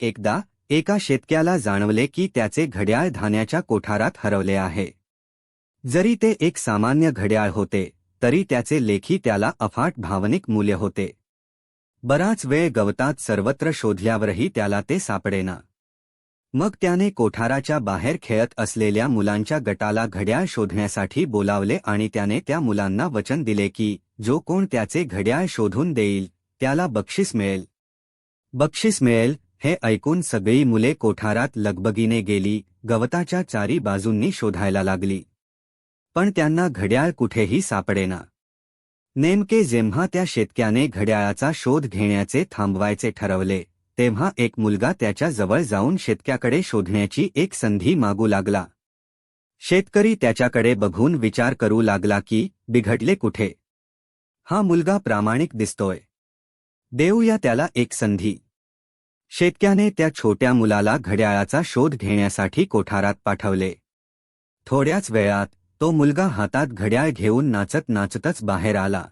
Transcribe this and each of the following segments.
एकदा एका शेतक्याला जाणवले की त्याचे घड्याळ धान्याच्या कोठारात हरवले आहे. जरी ते एक सामान्य घड्याळ होते तरी त्याचे लेखी त्याला अफाट भावनिक मूल्य होते. बराच वेळ गवतात सर्वत्र शोधल्यावरही त्याला ते सापडेना. मग त्याने कोठाराच्या बाहेर खेळत असलेल्या मुलांच्या गटाला घड्याळ शोधण्यासाठी बोलावले आणि त्याने त्या मुलांना वचन दिले की जो कोण त्याचे घड्याळ शोधून देईल त्याला बक्षीस मिळेल. बक्षीस मिळेल हे ऐकून सगळी मुले कोठारात लगबगीने गेली गवताच्या चारी बाजूंनी शोधायला लागली. पण त्यांना घड्याळ कुठेही सापडेना. नेमके जेव्हा त्या शेतक्याने घड्याळाचा शोध घेण्याचे थांबवायचे ठरवले तेव्हा एक मुलगा त्याच्याजवळ जाऊन शेतक्याकडे शोधण्याची एक संधी मागू लागला. शेतकरी त्याच्याकडे बघून विचार करू लागला की बिघडले कुठे? हा मुलगा प्रामाणिक दिसतोय. देऊया त्याला एक संधी. शेतक्याने त्या छोट्या मुलाला घड्याळाचा शोध घेण्यासाठी कोठारात पाठवले. थोड्याच वेळात तो मुलगा हातात घड्याळ घेऊन नाचत नाचतच बाहेर आला.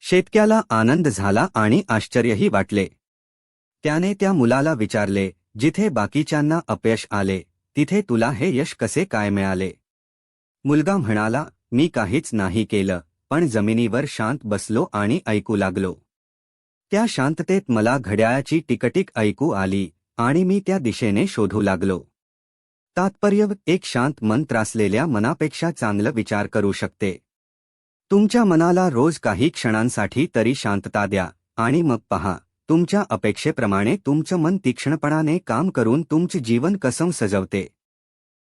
शेतक्याला आनंद झाला आणि आश्चर्यही वाटले. त्याने त्या मुलाला विचारले जिथे बाकीच्यांना अपयश आले तिथे तुला हे यश कसे काय मिळाले? मुलगा म्हणाला मी काहीच नाही केलं पण जमिनीवर शांत बसलो आणि ऐकू लागलो. त्या शांततेत मला घड्याळाची टिकटिक ऐकू आली आणि मी त्या दिशेने शोधू लागलो. तात्पर्य एक शांत मन त्रासलेल्या मनापेक्षा चांगलं विचार करू शकते. तुमच्या मनाला रोज काही क्षणांसाठी तरी शांतता द्या आणि मग पहा तुमच्या अपेक्षेप्रमाणे तुमचं मन तीक्ष्णपणाने काम करून तुमचे जीवन कसं सजवते.